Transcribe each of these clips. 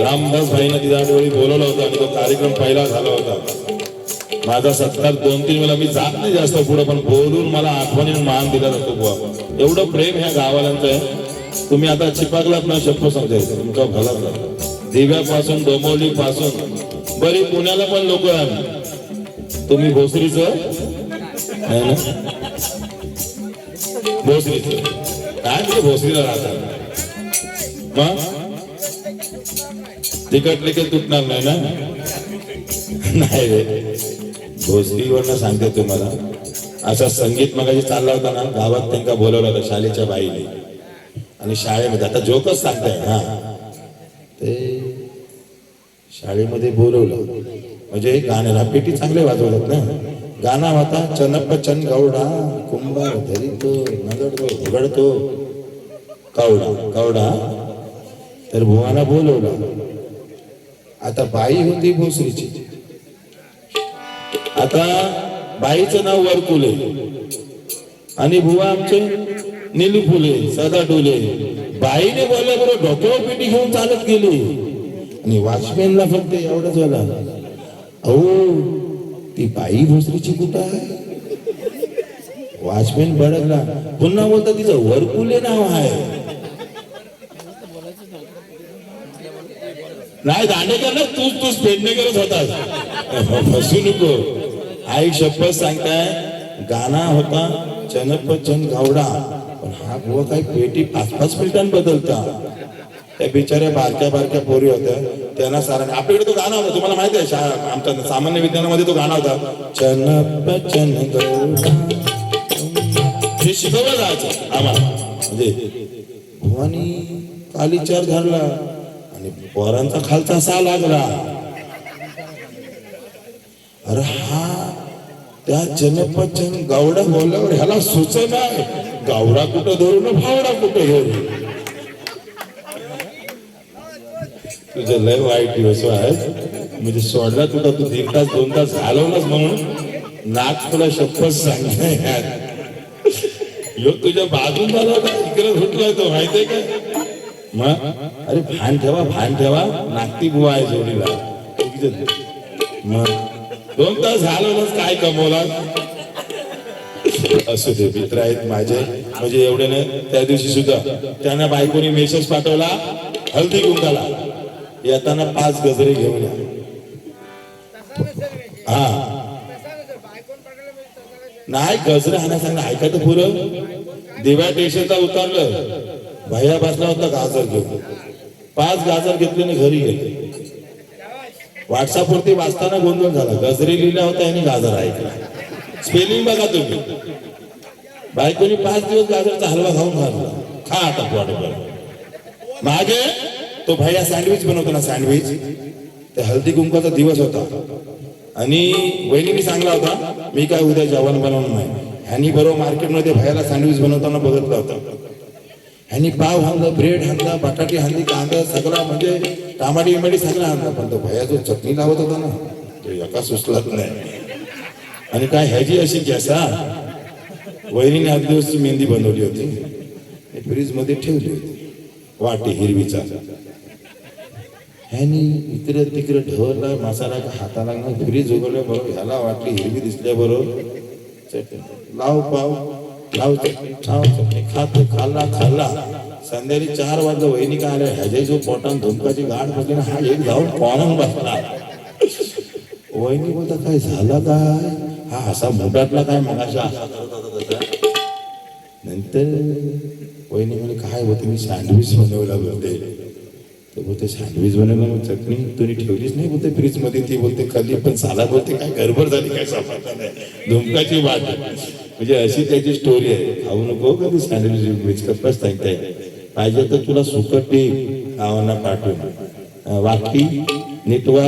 रामदास भाईनं तिच्या वेळी बोलवलं होतं आणि तो कार्यक्रम पहिला झाला होता. माझा सत्कार दोन तीन वेळा मी जात नाही जास्त पुढे पण बोलून मला आठवणीने मान दिला जातो बुवा. एवढं प्रेम ह्या गावाल्यांचं आहे. तुम्ही आता चिपाकलात ना शप्प समजायचं तुमचा भला झाला. दिव्यापासून डोंबवली पासून बरी पुण्याला पण लोक आहे तुम्ही भोसरीच? नाही ना? भोसरीच. काय ते भोसरीला राहता मग? तिकट लिखित तुटणार नाही ना? नाही रे. भोसरीवरनं सांगते तुम्हाला. असा संगीत मगाशी चालला होता ना गावात त्यांना बोलवलं होतं शाळेच्या बाईने. आणि शाळेमध्ये आता जोकच सांगताय हा. ते शाळेमध्ये बोलवलं. म्हणजे गाण्याला पेटी चांगले वाजवतात ना. गाणं होता चनप चन गौडा कुंभार धरितो नगडतो उघडतो कवडा कवडा. तर भुवाना बोलवलं. आता बाई होती भोसरीची. आता बाईचं नाव वरकुले. आणि बुवा आमचे निलू फुले सदा डोले बाईने बोलल्याबरोबर डोक्यावर पेटी घेऊन चालत गेली. आणि वॉचमॅनला फक्त एवढंच झालं अहो ती बाई भोसरीची कुठं आहे? वॉचमॅन भडकला. पुन्हा बोलता तिचं वरकुले नाव आहे. नाही दांडेकर ना. तूच तूच पेडणेकरच होता हो, फसू नको. आई शपथ सांगताय गाणा होता चनप चन गावडा पण हा बुवा काही पेटी पाच पाच मिनिटां बदलता. त्या बिचाऱ्या बारक्या बारक्या पोरी होत्या. त्यांना सारा आपल्याकडे तो गाणं होता तुम्हाला माहिती आहे शा- आमच्या सामान्य विज्ञानामध्ये तो गाणं होता. चनप चन गौडा हे शिकवलं जायचं. आम्हाला. म्हणजे भुवानी कालीचार झाडला आणि पोरांचा खालचा सा लागला. अरे हा त्या जनपचन गावडा बोलल्यावर ह्याला सुचना गावडा कुठं धरून फावडा कुठं घेऊन? तुझे लय वाईट दिवस हो आहेत म्हणजे सोडला तुला तू एक तास दोन तास घालवलाच म्हणून. नाक तुला शपथ सांगणार योग तुझ्या बाजून झाला होता इकडे सुटलाय तो माहितीये का? मग? अरे भान ठेवा भान ठेवा. नागती बुवा आहे जोडीला मग? दोन तास घालवलंच काय कमवला असू दे मित्र आहेत माझे. म्हणजे एवढे नाही त्या दिवशी सुद्धा. त्यांना बायकोनी मेसेज पाठवला हल्दी कुंकाला. येताना पाच गजरे घेऊन या. हा. नाही गजरे हाना सांगा ऐका तर पुरं. दिव्या स्टेशनला उतरलं. भैया बसला होता गाजर घेऊन. पाच गाजर घेतले आणि घरी गेले. व्हॉट्सअपवरती वाचताना गोंधळ झाला. गजरे लिहिला होता आणि गाजर ऐकला. स्पेलिंग बघा तुम्ही. बायकोनी पाच दिवस गाजरचा हलवा खाऊन घालला खा आता पोट मागे तो भैया सँडविच बनवतो ना सँडविच ते हल्दी कुंकाचा दिवस होता. आणि वहिनीने सांगला होता मी काय उद्या जेवण बनवणार नाही. ह्यांनी बरोबर मार्केटमध्ये भैयाला सँडविच बनवताना बघितलं होतं. ह्यांनी पाव हाणलं ब्रेड हाणला बटाटे हाणली कांदा सगळा म्हणजे टामाटी इमाटी सगळं हाणला. पण तो भैया जो चटणी लावत होता ना तो एका सुचलाच नाही. आणि काय ह्याची अशी गॅसा? वहिनीने आठ दिवसची मेहंदी बनवली होती. फ्रीजमध्ये ठेवली होती. वाटी हिरवीचा. ह्यानी इकडे तिकडे ढवला मसाला हाताला फ्रीज उघडल्या बरोबर ह्याला वाटली हिरवी दिसल्या बरोबर लाव पाव. लावतो. चटणी खातो खाल्ला खाल्ला. संध्याकाळी चार वाजता वहिनी काय आल्या ह्याच्या जो पोटान धुमकाची गाठ बसली ना हा एक जाऊन कॉमन बसला. वहिनी बोलता काय झालं काय? हा असा मोठातला काय मगाशा असा नंतर वहिनी म्हणे काय हो, होते मी सँडविच बनवला बोलते तर बोलते सँडविच बनवलं चटणी तुम्ही ठेवलीच नाही बोलते फ्रीजमध्ये ती बोलते खाली पण साला बोलते काय गडबड झाली काय नाही. धुमकाची वाट म्हणजे अशी त्याची स्टोरी आहे. खाऊ नको हो कधी सँडविच मिक्स कप्पाच सांगताय? पाहिजे तर तुला सुकट दे गावांना पाठवून वाकी वाटी निटवा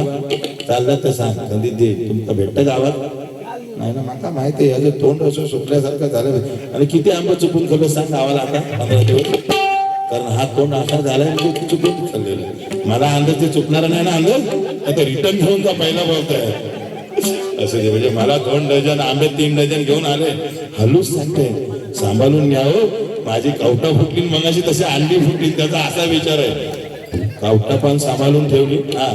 चालला तर सांग. कधी दे तुमचा भेटतं गावात? नाही ना माका माहिती आहे. याचं तोंड असं सुटल्यासारखं झालं. आणि किती आंबा चुकून खाल्लं सांग गावाला आता? पंधरा दिवस. कारण हा तोंड असा झालाय म्हणजे चुकून चाललेला आहे. मला अंदाज ते चुकणार नाही ना अंदाज आता रिटर्न घेऊन जा पहिला बोलतोय असं म्हणजे मला दोन डझन आंबे तीन डझन घेऊन आले. हलूच सांगते सांभाळून घ्यावं हो. माझी कवटा फुटली मगाशी तशी अंडी फुटली त्याचा असा विचार आहे. कावटा पण सांभाळून ठेवली? हा.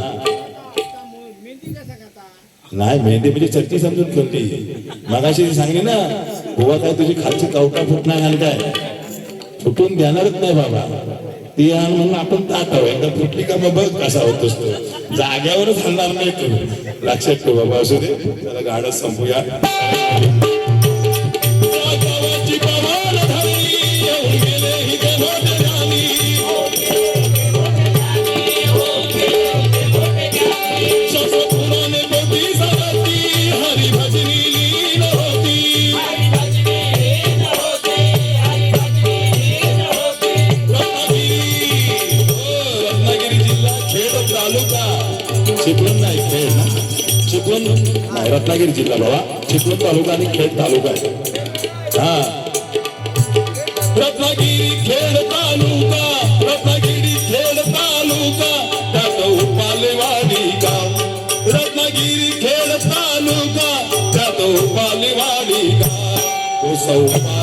नाही मेहंदी म्हणजे चटणी समजून ठेवली मगाशी सांगली ना गोवा काय तुझी खालची कावटा फुटणार आणि काय? फुटून देणारच नाही बाबा. ती आण म्हणून आपण ताटाव एकदा फुटली का मग बघ कसा होत असतो. जाग्यावरच हलणार नाही तू लक्षात ठेव बाबा असू दे. त्याला गाडं संपूया. रत्नागिरी जिल्हा बाबा. चिपळूण तालुका आणि खेड तालुका आहे. हा. रत्नागिरी खेड तालुका रत्नागिरी खेड तालुका त्यात उपालेवाडी गाव. रत्नागिरी खेड तालुका त्यात उपालेवाडी गाव. तो सौपालेवाडीचा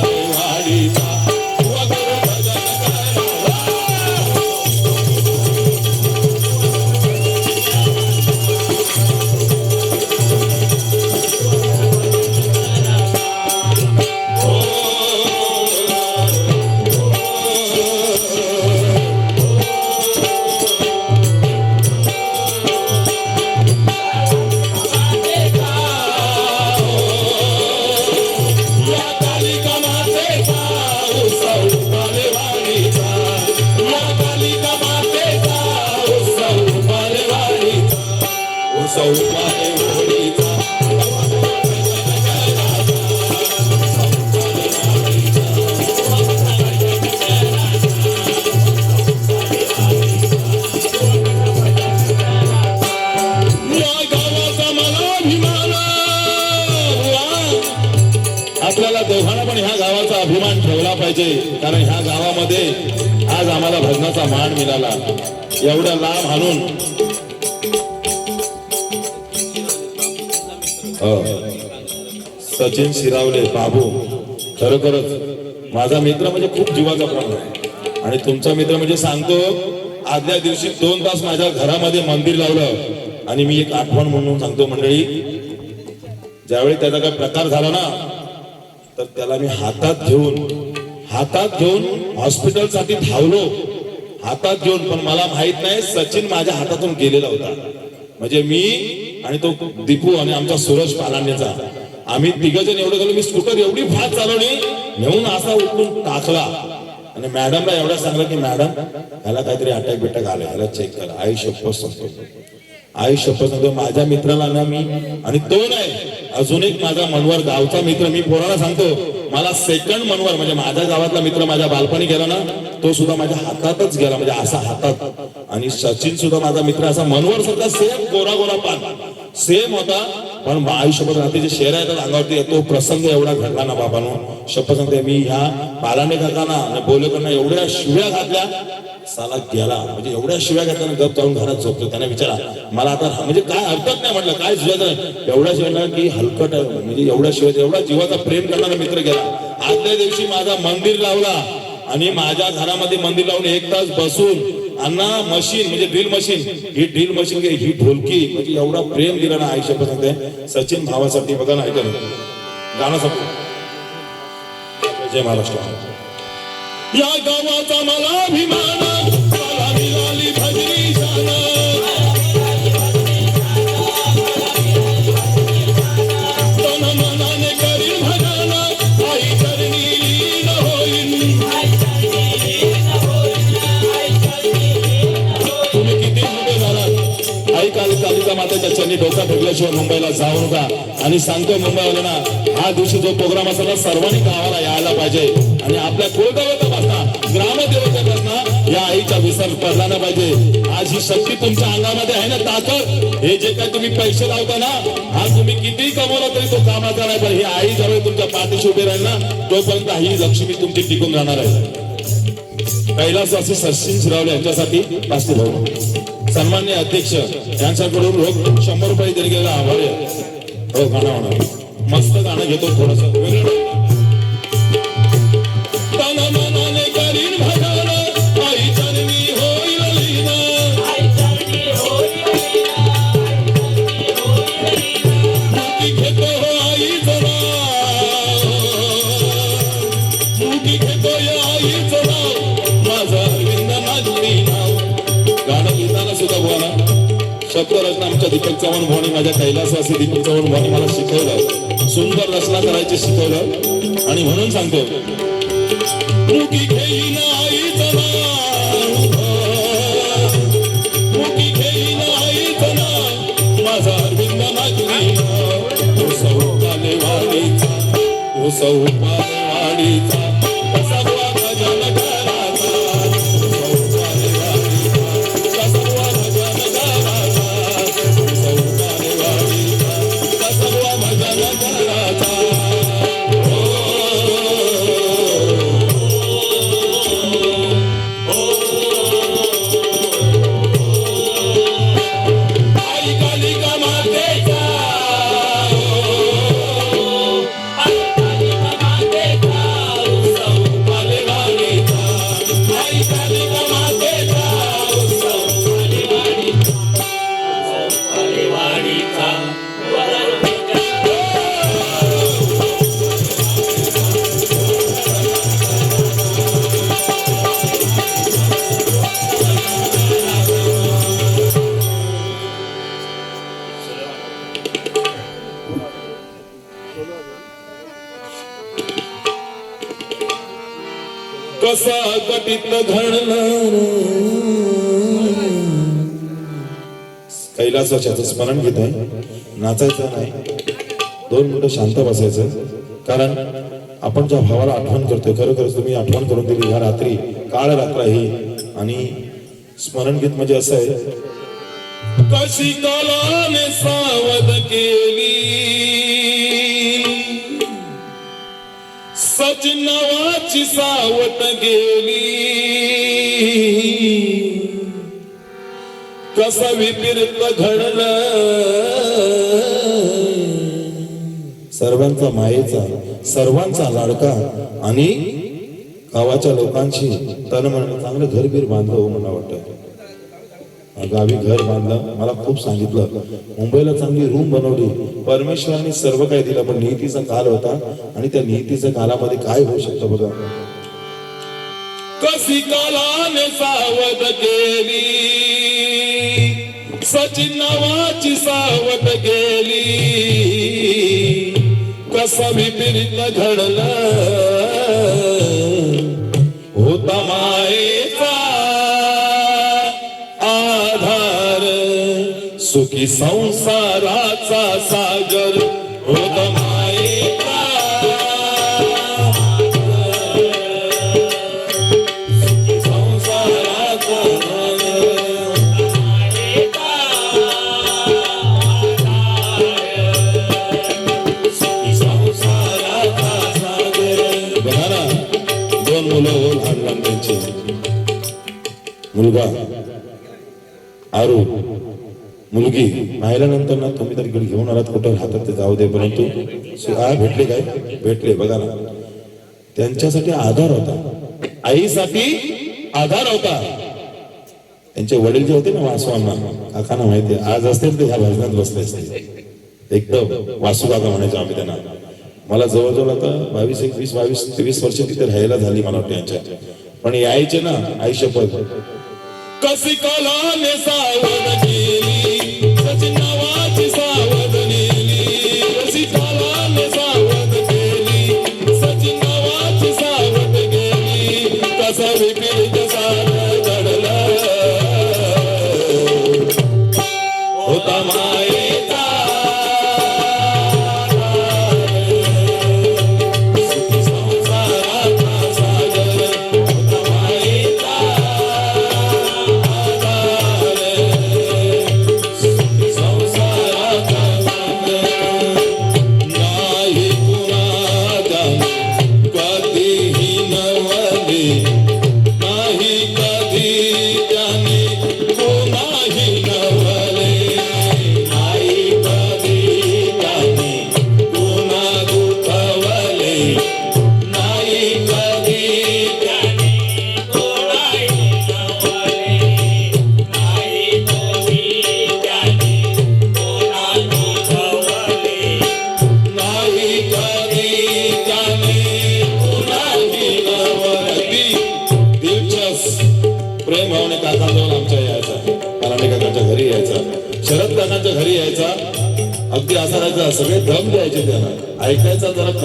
सचिन शिरावले बाबू खरोखरच माझा मित्र म्हणजे खूप जीवाचा प्राण आहे. आणि तुमचा मित्र म्हणजे सांगतो आदल्या दिवशी दोन तास माझ्या घरामध्ये मंदिर लावलं आणि मी एक आठवण म्हणून सांगतो मंडळी ज्यावेळी त्याचा काही प्रकार झाला ना तर त्याला मी हातात घेऊन हातात घेऊन हॉस्पिटलसाठी धावलो. हातात घेऊन पण मला माहीत नाही सचिन माझ्या हातातून गेलेला होता. म्हणजे मी आणि तो दीपू आणि आमचा सूरज पालांडेचा आम्ही तिघजण एवढं गेलो मी स्कूटर एवढी फास्ट चालवली नेऊन असा उठून टाकला. आणि मॅडमला एवढं सांगलं की मॅडम ह्याला काहीतरी अटॅक बिटॅक आला ह्याला चेक करा आई शपथ सांगतो. आई शपथ सांगतो माझ्या मित्राला ना मी आणि तो नाही अजून एक माझा मनवर गावचा मित्र मी पोराला सांगतो मला सेकंड मनवर म्हणजे माझ्या गावातला मित्र माझ्या बालपणी गेला ना तो सुद्धा माझ्या हातातच गेला म्हणजे असा हातात. आणि सचिन सुद्धा माझा मित्र असा मनवर सुद्धा सेम गोरा गोरा पान. सेम होता पण आयुष्यभर शपथ रात्रीचे शेर आहेत अंगावरती तो प्रसंग एवढा घडला ना बाबानो. शपथ सांगते मी ह्या बालाने करताना आणि एवढ्या शिव्या घातल्या साला गेला. म्हणजे एवढ्या शिव्या घातल्या गप जाऊन घरात झोपतो. त्याने विचारा मला आता म्हणजे काय हरकत नाही म्हटलं काय शिव्या एवढ्या शिवाय की हलकट म्हणजे एवढ्या शिवाय एवढा जीवाचा प्रेम करणारा मित्र गेला. आदल्या दिवशी माझा मंदिर लावला आणि माझ्या घरामध्ये मंदिर लावून एक तास बसून अण्णा मशीन म्हणजे ड्रिल मशीन. ही ड्रिल मशीन ही ढोलकी. म्हणजे एवढा प्रेम दिला ना आयुष्य पसंत सचिन भावासाठी बघा ना ऐकलं. गाणं सांगतो जय महाराष्ट्र. या गावाचा मला अभिमान मातेच्या चरणी डोका ठेवल्याशिवाय मुंबईला जाऊ नका. आणि सांगतो मुंबईवाल्यांना हा दिवशी जो प्रोग्राम असेल ना सर्वांनी गावाला यायला पाहिजे. आणि आपल्या कुलदैवतापासना ग्रामदेवतापासना या आईचा विसर पडला ना पाहिजे. आज ही शक्ती तुमच्या अंगामध्ये आहे ना ताकद? हे जे काय तुम्ही पैसे लावता ना आज तुम्ही कितीही कमवला तरी तो कामाचा नाही पण ही आई ज्यावेळी तुमच्या पाठीशी उभी राहील ना तोपर्यंत ही लक्ष्मी तुमची टिकून राहणार आहे. कैलासवासी सचिन शिरावले यांच्यासाठी पाचशे भाऊ सन्मान्य अध्यक्ष यांच्याकडून रोख शंभर रुपये दिले आभार आहे. हो गाणं होणार. मस्त गाणं घेतो थोडस. बुवाना शब्द रचना आमच्या दीपक चव्हाण भावाने माझ्या कैलासवासी दीपक चव्हाण भावाने मला शिकवलं. सुंदर रचना करायची शिकवलं. आणि म्हणून सांगतो माझा अरविंद नागरी हो, हो कैलासाच्याचं स्मरण घेत आहे नाचायचं नाही. दोन मिनिटं शांत बसायचं. कारण आपण ज्या भावाला आठवण करतोय खरोखरच तुम्ही आठवण करून दिली ह्या रात्री काळ रात्र ही आणि स्मरण गीत म्हणजे असं आहे कशी कालाने सावध केली. सच नावाची सावत गेली. कसा विपरीत घडलं? सर्वांचा मायेचा सर्वांचा लाडका आणि गावाच्या लोकांशी तन मन चांगलं घर बीर बांधलं हो मला वाटतं. गावी घर बांधलं मला खूप सांगितलं. मुंबईला चांगली रूम बनवली. परमेश्वराने सर्व काही दिलं पण नियतीचा काल होता आणि त्या नियतीच्या कालामध्ये काय होऊ शकतं बघा? कशी कालाने सावध केली? सचिन नावाची सावध गेली. कसा विपरीत घडलं. होता मायेचा आधार. सुखी संसाराचा सागर. आरू मुलगी राहिल्यानंतर ना तुम्ही तर इकडे घेऊन आलात कुठं राहतात ते जाऊ दे परंतु सु- आ, भेटले काय? भेटले बघा ना. त्यांच्यासाठी आधार होता. आईसाठी आधार होता. त्यांचे वडील जे होते ना वासवांना काकांना माहिती आहे, आज असतील ते ह्या भजनात बसले असते एकदम वासू काका म्हणायचो आम्ही त्यांना. मला जवळजवळ आता बावीस एकवीस बावीस तेवीस वर्ष तिथे राहायला झाली मला वाटतं यांच्या पण यायचे ना आई शपथ कसी कला ने सावन जीली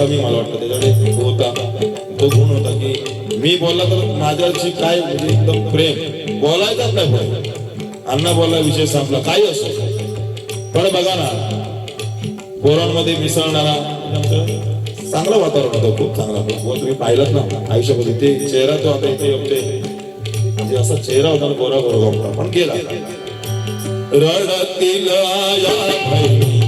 कमी मला वाटतं त्याच्याकडे होता. तो गुण होता की मी बोलला तर माझ्याशी काय म्हणजे एकदम प्रेम बोलायचाच नाही पुढे. अण्णा बोलला विषय संपला काही असो. पण बघा ना पोरांमध्ये मिसळणारा चांगलं वातावरण होतं खूप चांगला तुम्ही पाहिलं ना आयुष्यामध्ये ते चेहरा तो आता इथे होते म्हणजे असा चेहरा होता ना गोरा गोरा गोरा पण गेला. रडतील आया रडतील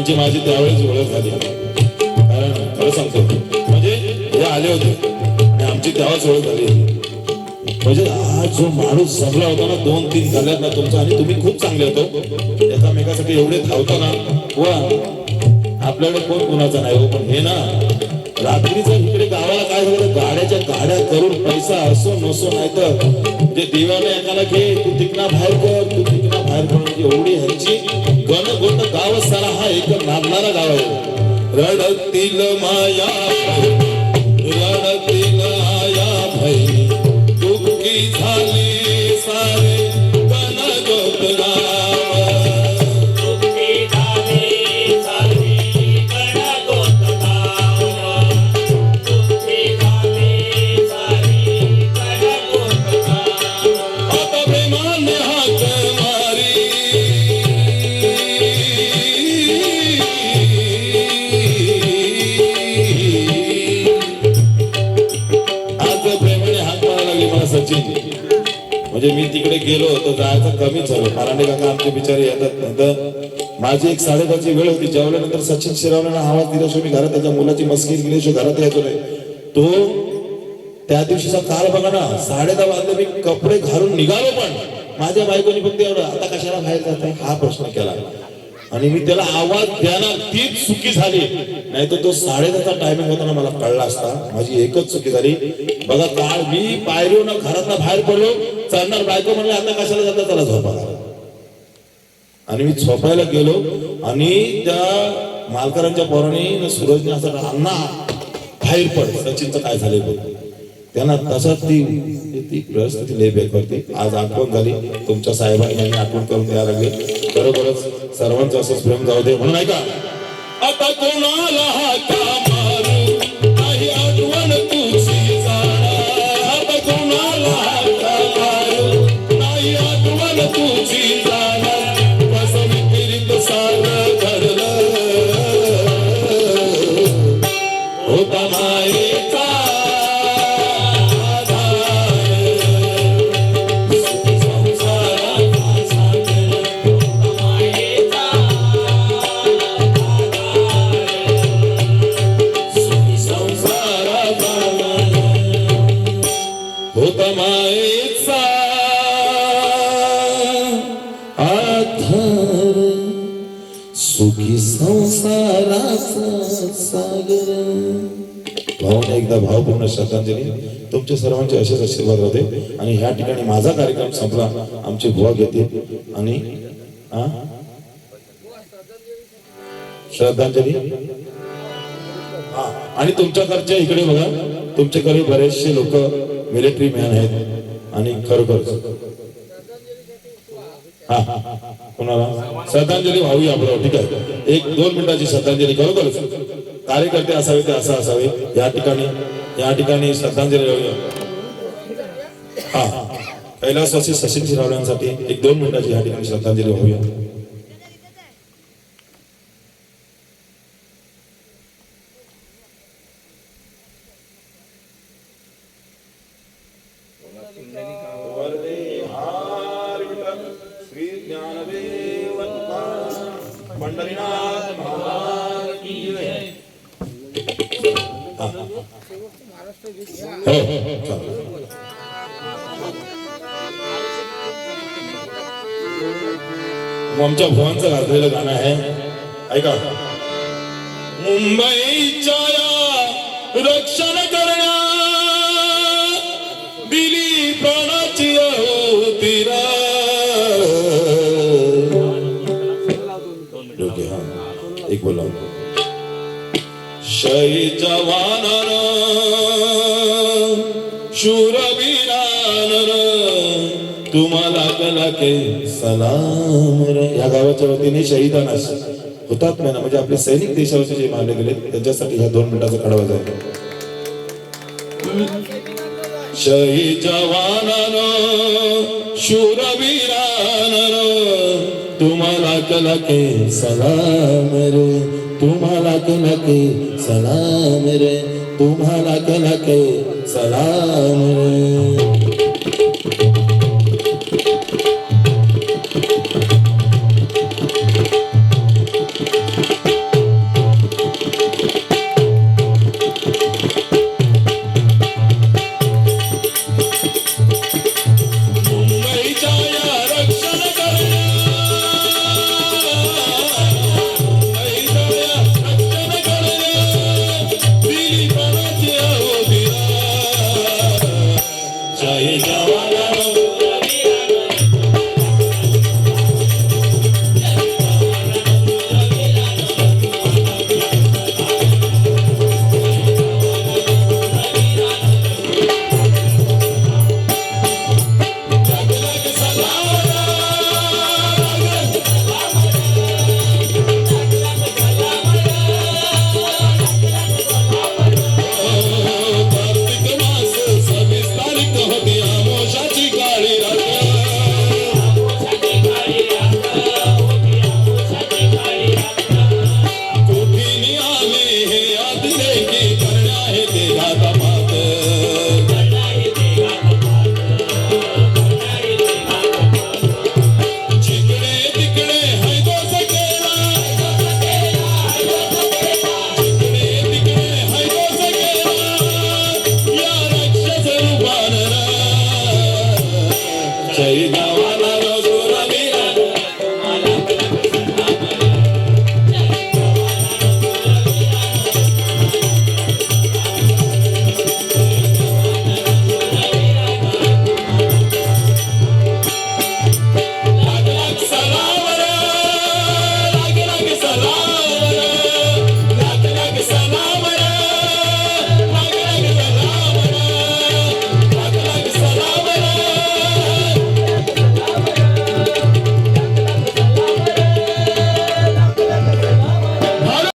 त्यांची माझी त्यावेळेस ओळख झाली. कारण खरं सांगतो. म्हणजे हे आले होते आणि आमची तेव्हाच ओळख झाली होती. म्हणजे हा जो माणूस जमला होता ना दोन तीन झाल्यात ना तुमचा आणि तुम्ही खूप चांगले होतो. एकामेकासाठी एवढे धावताना ना वा. आपल्याकडे कोण कुणाचा नाही हो पण हे ना रात्रीचं इकडे गावाला काय झालं गाड्याच्या गाड्या करून पैसा असो नसो नाही तर जे देवाने एकाला घे तू तिकना बाहेर कर तू तिकना बाहेर कर म्हणजे एवढी ह्यांची हा गाव आहे. रडतील माया. गेलो तर जायचं कमीच झालं. कारण काका आमचे बिचारे येतात नंतर माझी एक साडेदहाची वेळ होती जेवल्यानंतर सचिन शिरावण्याला आवाज दिल्याशिवाय मी घरात त्याच्या मुलाची मस्की गेल्याशिवाय घरात यायचो नाही. तो त्या दिवशीचा काल बघा ना साडे दहा वाजले मी कपडे घालून निघालो पण. माझ्या बायकोनी फक्त एवढं आता कशाला बाहेर जात हा प्रश्न केला. आणि मी त्याला आवाज द्याना तीच चुकी झाली. नाही तर तो साडे दहाचा टायमिंग होता ना मला कळला असता माझी एकच चुकी झाली. बघा काळ मी पायरीवर घरात बाहेर पडलो चालणार बायको म्हणले आता कशाला जाता? त्याला झोपायला आणि मी झोपायला गेलो आणि त्या मालकरांच्या पोराने सूरजने असं अण्णा बाहेर पड. सचिनचं काय झाले बघ. त्यांना तसंच ती ती परिस्थिती लय बेकारते आज आठवण झाली. तुमच्या साहेबांनी यांनी आठवण करून द्यायला लागले. बरोबरच सर्वांचं असंच प्रेम जाऊ दे म्हणून ऐका आता कोणाला सागर। भावने एकदा भावपूर्ण श्रद्धांजली. तुमचे सर्वांचे असेच आशीर्वाद होते आणि ह्या ठिकाणी माझा कार्यक्रम संपला. आमची बुवा घेते. आणि श्रद्धांजली? हा. आणि तुमच्याकडच्या इकडे बघा. तुमच्याकडे बरेचसे लोक मिलिटरी मॅन आहेत. आणि खरोखर. हा. हा, कोणाला? श्रद्धांजली व्हावी आपल्याला ठीक आहे. एक दोन मिनिटाची श्रद्धांजली. खरोखरच. कार्यकर्ते असावे ते असं असावे. या ठिकाणी या ठिकाणी श्रद्धांजली हा. कैलासवासी सचिन शिरावड्यांसाठी एक दोन मिनिटाची या ठिकाणी श्रद्धांजली वाहूया. जवानर शूरवीरानर तुम्हाला तुम्हाला कलाके सलाम रे. या गावाच्या वतीने शहीदांना ना म्हणजे आपले सैनिक देशावरचे जे मारले गेले त्यांच्यासाठी ह्या दोन मिनिटाचा खडवा जाईल शहीद जवानर शूरवीरानर तुम्हाला कलके सलाम रे तुम्हाला कलके सलाम रे तुम्हाला कलके सलाम रे.